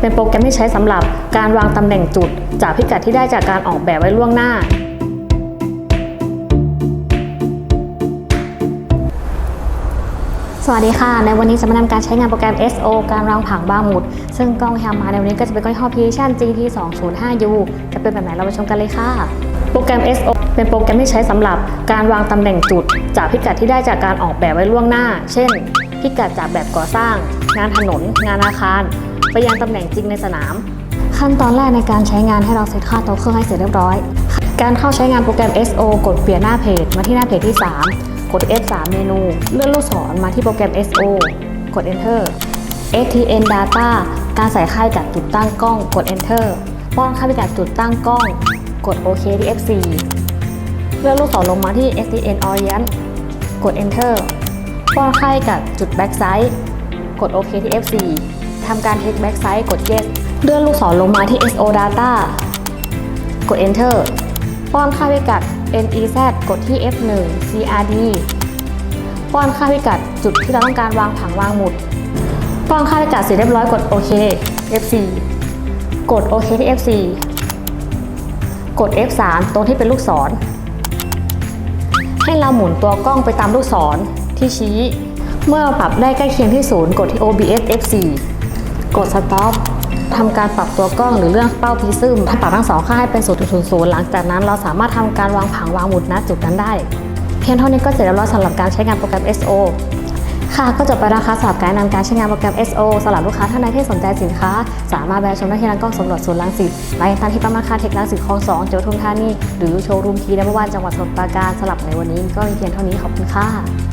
เป็นโปรแกรมที่ใช้สำหรับการวางตำแหน่งจุด จากพิกัดที่ได้จากการออกแบบไว้ล่วงหน้า สวัสดีค่ะ ในวันนี้จะมานำการใช้งานโปรแกรม SO การวางผังบางหมุด ซึ่งกล้องที่ทำมาในวันนี้ก็จะเป็นกล้องยี่ห้อ Precision GT 2 0 5 U จะเป็นแบบไหนเราไปชมกันเลยค่ะ โปรแกรม SO เป็นโปรแกรมที่ใช้สำหรับการวางตำแหน่งจุด จากพิกัดที่ได้จากการออกแบบไว้ล่วงหน้า เช่น พิกัดจากแบบก่อสร้าง งานถนน งานอาคาร ไปยังตำแหน่งจริงในสนาม ขั้นตอนแรกในการใช้งานให้เราเซตค่าตัวเครื่องให้เสร็จเรียบร้อย การเข้าใช้งานโปรแกรม SO กดเปลี่ยนหน้าเพจ มาที่หน้าเพจที่ 3 กด F3 เมนู เลื่อนลูกศรมาที่โปรแกรม SO กด Enter STN Data การใส่ค่าพิกัดจุดตั้งกล้อง กด Enter ป้อนค่าพิกัดจุดตั้งกล้อง กด OK ที่ F4 เลื่อนลูกศรลงมาที่ STN Orient กด Enter ป้อนค่าพิกัดจุด Backside กด OK ที่ F4 ทำการ Take Backside กด Yes เลื่อนลูกศรลงมาที่ SO Data กด Enter ป้อนค่าพิกัด NEZ กดที่ F1 CRD ป้อนค่าพิกัดจุดที่เราต้องการวางผังวางหมุด ป้อนค่าพิกัดเสร็จเรียบร้อยกดโอเค F4 กดโอเคที่ F4 กด F3 ตรงที่เป็นลูกศร ให้เราหมุนตัวกล้องไปตามลูกศรที่ชี้ เมื่อปรับได้ใกล้เคียงที่ศูนย์กดที่ OBS F4 กด Stop ทำการปรับตัวกล้องหรือเรื่องเป้าพิซึมถ้าปรับทั้งสองค่าให้เป็น0.00 หลังจากนั้นเราสามารถทำการวางผังวางหมุดณจุดนั้นได้ เพียงเท่านี้ก็เสร็จแล้วสำหรับการใช้งานโปรแกรม SO ค่ะก็จบไปแล้วนะคะสำหรับการนะนำการใช้งานโปรแกรม SO สำหรับลูกค้าท่านใดที่สนใจสินค้า สามารถแวะชมได้ที่ร้านกล้องสำรวจศูนย์ลังสิตร้านตาที่ปั๊มราคาเทคลังสิตคลองสองจังหวัดทุมธานีหรือโชว์รูมทีในเมื่อวานจังหวัดสมุทรปราการสำหรับในวันนี้ก็มีเพียงเท่านี้ขอบคุณค่ะ